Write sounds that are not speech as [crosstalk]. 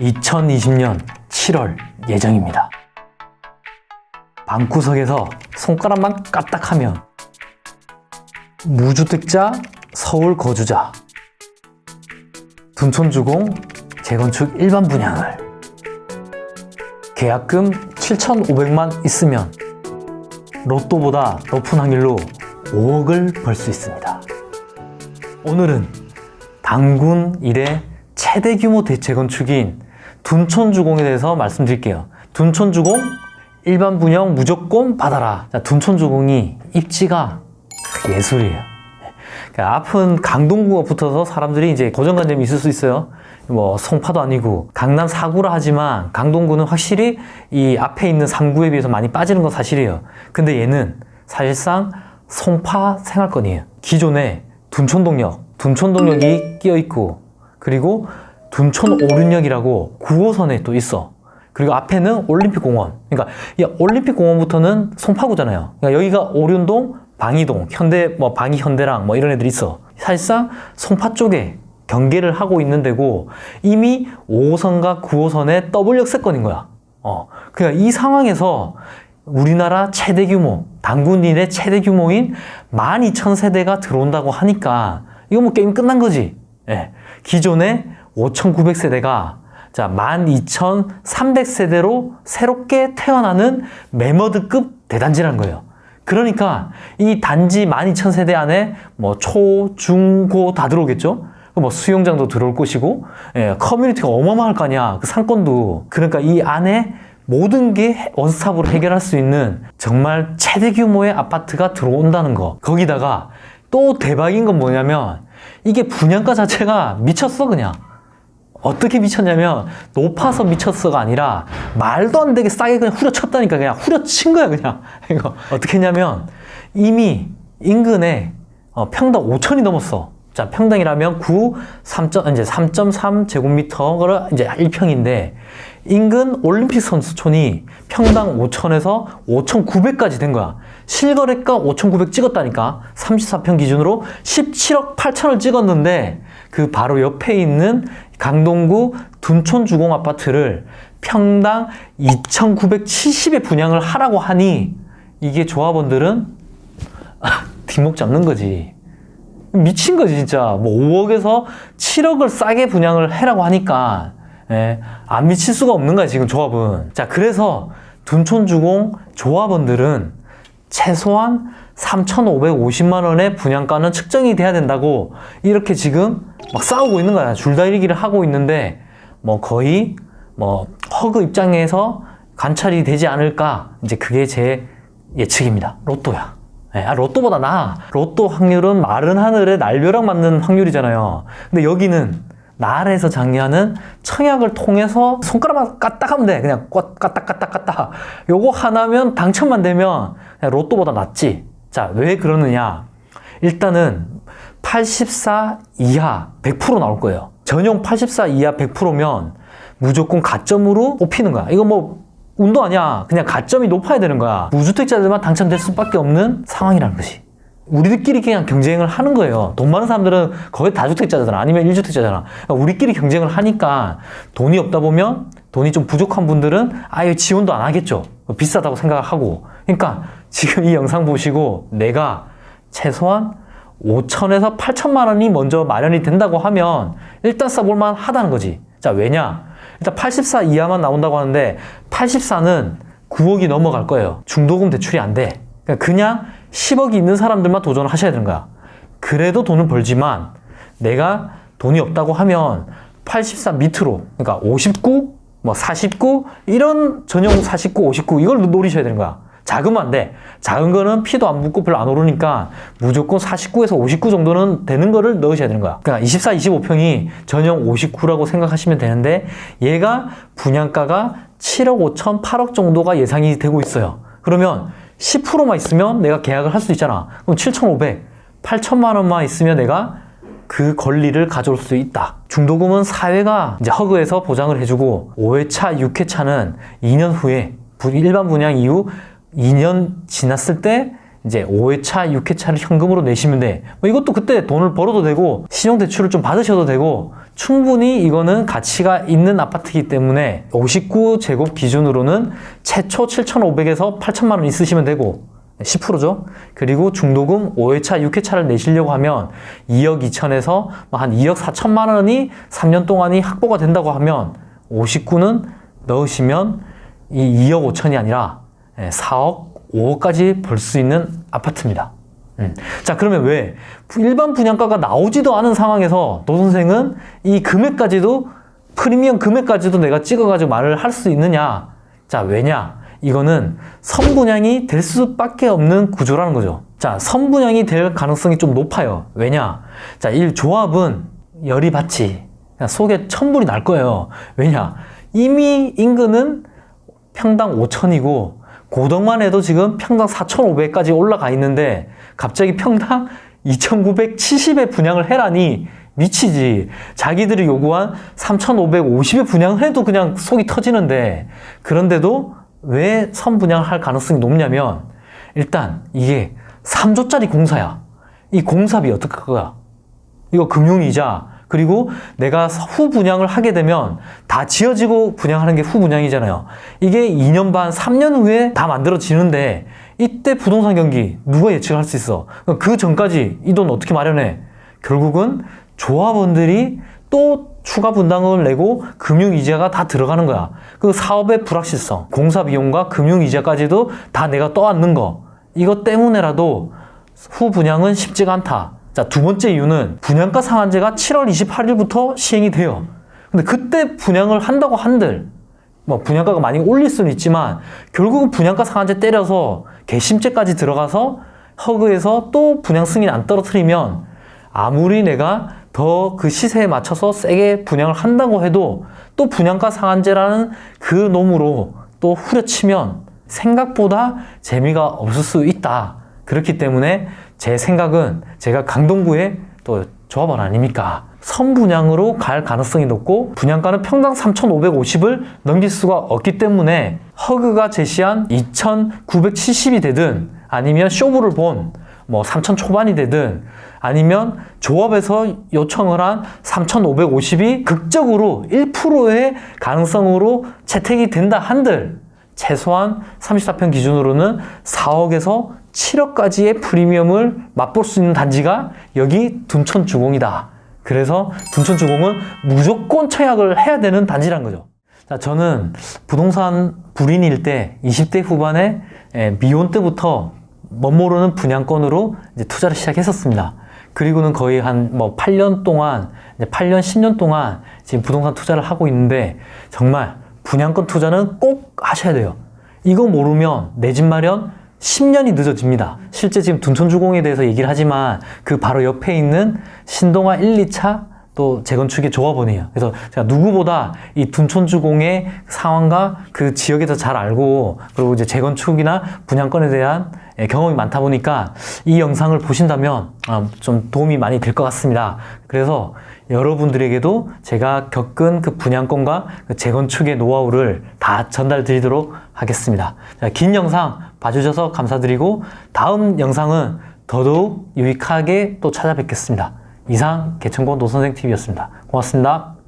2020년 7월 예정입니다. 방구석에서 손가락만 까딱하면 무주택자 서울 거주자 둔촌주공 재건축 일반 분양을 계약금 7,500만 있으면 로또보다 높은 확률로 5억을 벌 수 있습니다. 오늘은 당군 일의 최대 규모 대체건축인 둔촌주공에 대해서 말씀드릴게요. 둔촌주공 일반 분양 무조건 받아라. 자, 둔촌주공이 입지가 예술이에요. 그러니까 앞은 강동구가 붙어서 사람들이 이제 고정관념이 있을 수 있어요. 뭐 송파도 아니고 강남 4구라 하지만 강동구는 확실히 이 앞에 있는 3구에 비해서 많이 빠지는 건 사실이에요. 근데 얘는 사실상 송파 생활권이에요. 기존에 둔촌동역, 둔촌동역이 끼어 있고 그리고 둔촌 오륜역이라고 9호선에 또 있어. 그리고 앞에는 올림픽공원. 그러니까 이 올림픽공원부터는 송파구잖아요. 그러니까 여기가 오륜동, 방이동, 현대 뭐 방이 현대랑 뭐 이런 애들이 있어. 사실상 송파 쪽에 경계를 하고 있는 데고 이미 5호선과 9호선의 더블 역세권인 거야. 어. 그러니까 이 상황에서 우리나라 최대 규모, 당군인의 최대 규모인 12,000세대가 들어온다고 하니까 이거 뭐 게임 끝난 거지. 예. 기존에 5,900세대가 자, 12,300세대로 새롭게 태어나는 메머드급 대단지라는 거예요. 그러니까 이 단지 12,000세대 안에 뭐 초, 중, 고 다 들어오겠죠? 뭐 수영장도 들어올 것이고, 예, 커뮤니티가 어마어마할 거 아니야. 그 상권도. 그러니까 이 안에 모든 게 원스톱으로 해결할 수 있는 정말 최대 규모의 아파트가 들어온다는 거. 거기다가 또 대박인 건 뭐냐면 이게 분양가 자체가 미쳤어, 그냥. 어떻게 미쳤냐면 높아서 미쳤어가 아니라 말도 안 되게 싸게 그냥 후려쳤다니까 그냥 후려친 거야 그냥. [laughs] 이거 어떻게 했냐면 이미 인근에 어, 평당 5천이 넘었어. 자 평당이라면 9 3. 이제 3.3 제곱미터가 이제 1평인데 인근 올림픽 선수촌이 평당 5천에서 5,900까지 된 거야. 실거래가 5,900 찍었다니까. 34평 기준으로 17억 8천을 찍었는데 그 바로 옆에 있는 강동구 둔촌 주공 아파트를 평당 2,970에 분양을 하라고 하니 이게 조합원들은 [laughs] 뒷목 잡는 거지. 미친 거지 진짜. 뭐 5억에서 7억을 싸게 분양을 해라고 하니까 예, 안 미칠 수가 없는 거야 지금 조합은. 자 그래서 둔촌 주공 조합원들은 최소한 3,550만 원의 분양가는 측정이 돼야 된다고 이렇게 지금 막 싸우고 있는 거야. 줄다리기를 하고 있는데 뭐 거의 뭐 허그 입장에서 관찰이 되지 않을까 이제 그게 제 예측입니다. 로또야. 예, 아, 로또보다 나아. 로또 확률은 마른 하늘에 날벼락 맞는 확률이잖아요. 근데 여기는 나라에서 장려하는 청약을 통해서 손가락만 까딱하면 돼. 그냥 꽉 까딱 까딱 까딱. 요거 하나면 당첨만 되면 그냥 로또보다 낫지. 자, 왜 그러느냐? 일단은 84 이하 100% 나올 거예요. 전용 84 이하 100%면 무조건 가점으로 뽑히는 거야. 이거 뭐 운도 아니야. 그냥 가점이 높아야 되는 거야. 무주택자들만 당첨될 수밖에 없는 상황이라는 것이. 우리들끼리 그냥 경쟁을 하는 거예요. 돈 많은 사람들은 거의 다주택자잖아. 아니면 1주택자잖아. 그러니까 우리끼리 경쟁을 하니까 돈이 없다 보면 돈이 좀 부족한 분들은 아예 지원도 안 하겠죠. 비싸다고 생각하고. 그러니까 지금 이 영상 보시고 내가 최소한 5천에서 8천만 원이 먼저 마련이 된다고 하면 일단 써볼만 하다는 거지. 자, 왜냐? 일단 84 이하만 나온다고 하는데 84는 9억이 넘어갈 거예요. 중도금 대출이 안 돼. 그러니까 그냥 10억이 있는 사람들만 도전을 하셔야 되는 거야. 그래도 돈을 벌지만 내가 돈이 없다고 하면 84 밑으로, 그러니까 59, 뭐 49, 이런 전용 49, 59 이걸 노리셔야 되는 거야. 돼. 작은 거는 피도 안 붓고 별로 안 오르니까 무조건 49에서 59 정도는 되는 거를 넣으셔야 되는 거야. 그러니까 24, 25평이 전용 59라고 생각하시면 되는데 얘가 분양가가 7억 5천, 8억 정도가 예상이 되고 있어요. 그러면 10%만 있으면 내가 계약을 할 수 있잖아. 그럼 7,500, 8천만 원만 있으면 내가 그 권리를 가져올 수 있다. 중도금은 사회가 이제 허그에서 보장을 해주고 5회차, 6회차는 2년 후에 부- 일반 분양 이후 2년 지났을 때 이제 5회차, 6회차를 현금으로 내시면 돼. 뭐 이것도 그때 돈을 벌어도 되고 신용대출을 좀 받으셔도 되고 충분히 이거는 가치가 있는 아파트이기 때문에 59제곱 기준으로는 최초 7,500에서 8천만 원 있으시면 되고 10%죠. 그리고 중도금 5회차, 6회차를 내시려고 하면 2억 2천에서 한 2억 4천만 원이 3년 동안이 확보가 된다고 하면 59는 넣으시면 이 2억 5천이 아니라 4억 5억까지 벌 수 있는 아파트입니다. 음. 자, 그러면 왜 일반 분양가가 나오지도 않은 상황에서 노 선생은 이 금액까지도 프리미엄 금액까지도 내가 찍어가지고 말을 할 수 있느냐? 자, 왜냐? 이거는 선분양이 될 수밖에 없는 구조라는 거죠. 자, 선분양이 될 가능성이 좀 높아요. 왜냐? 자, 이 조합은 열이 받지. 속에 천불이 날 거예요. 왜냐? 이미 인근은 평당 5천이고 고덕만 해도 지금 평당 4,500까지 올라가 있는데 갑자기 평당 2,970에 분양을 해라니 미치지. 자기들이 요구한 3,550에 분양을 해도 그냥 속이 터지는데 그런데도 왜 선분양을 할 가능성이 높냐면 일단 이게 3조짜리 공사야. 이 공사비 어떻게 할 거야? 이거 금융이자 그리고 내가 후 분양을 하게 되면 다 지어지고 분양하는 게 후 분양이잖아요. 이게 2년 반, 3년 후에 다 만들어지는데 이때 부동산 경기 누가 예측할 수 있어? 그 전까지 이 돈 어떻게 마련해? 결국은 조합원들이 또 추가 분담금을 내고 금융 이자가 다 들어가는 거야. 그 사업의 불확실성, 공사 비용과 금융 이자까지도 다 내가 떠안는 거. 이것 때문에라도 후 분양은 쉽지가 않다. 자, 두 번째 이유는 분양가 상한제가 7월 28일부터 시행이 돼요. 근데 그때 분양을 한다고 한들, 뭐 분양가가 많이 올릴 수는 있지만, 결국은 분양가 상한제 때려서 개심제까지 들어가서 허그에서 또 분양 승인 안 떨어뜨리면, 아무리 내가 더 그 시세에 맞춰서 세게 분양을 한다고 해도 또 분양가 상한제라는 그 놈으로 또 후려치면 생각보다 재미가 없을 수 있다. 그렇기 때문에 제 생각은 제가 강동구의 또 조합원 아닙니까? 선분양으로 갈 가능성이 높고 분양가는 평당 3,550을 넘길 수가 없기 때문에 허그가 제시한 2,970이 되든 아니면 쇼부를 본 뭐 3,000 초반이 되든 아니면 조합에서 요청을 한 3,550이 극적으로 1%의 가능성으로 채택이 된다 한들 최소한 34평 기준으로는 4억에서 7억까지의 프리미엄을 맛볼 수 있는 단지가 여기 둔촌주공이다. 그래서 둔촌주공은 무조건 청약을 해야 되는 단지란 거죠. 자, 저는 부동산 불인일 때 20대 후반에 예, 미혼 때부터 멋모르는 분양권으로 이제 투자를 시작했었습니다. 그리고는 거의 한 뭐 8년 동안, 이제 8년, 10년 동안 지금 부동산 투자를 하고 있는데 정말 분양권 투자는 꼭 하셔야 돼요. 이거 모르면 내 집 마련 10년이 늦어집니다. 실제 지금 둔촌주공에 대해서 얘기를 하지만 그 바로 옆에 있는 신동아 1, 2차 또 재건축의 조합원이에요. 그래서 제가 누구보다 이 둔촌주공의 상황과 그 지역에서 잘 알고 그리고 이제 재건축이나 분양권에 대한 예, 경험이 많다 보니까 이 영상을 보신다면 아, 좀 도움이 많이 될 것 같습니다. 그래서 여러분들에게도 제가 겪은 그 분양권과 그 재건축의 노하우를 다 전달 드리도록 하겠습니다. 자, 긴 영상 봐주셔서 감사드리고 다음 영상은 더더욱 유익하게 또 찾아뵙겠습니다. 이상 개천고 노선생 TV였습니다. 고맙습니다.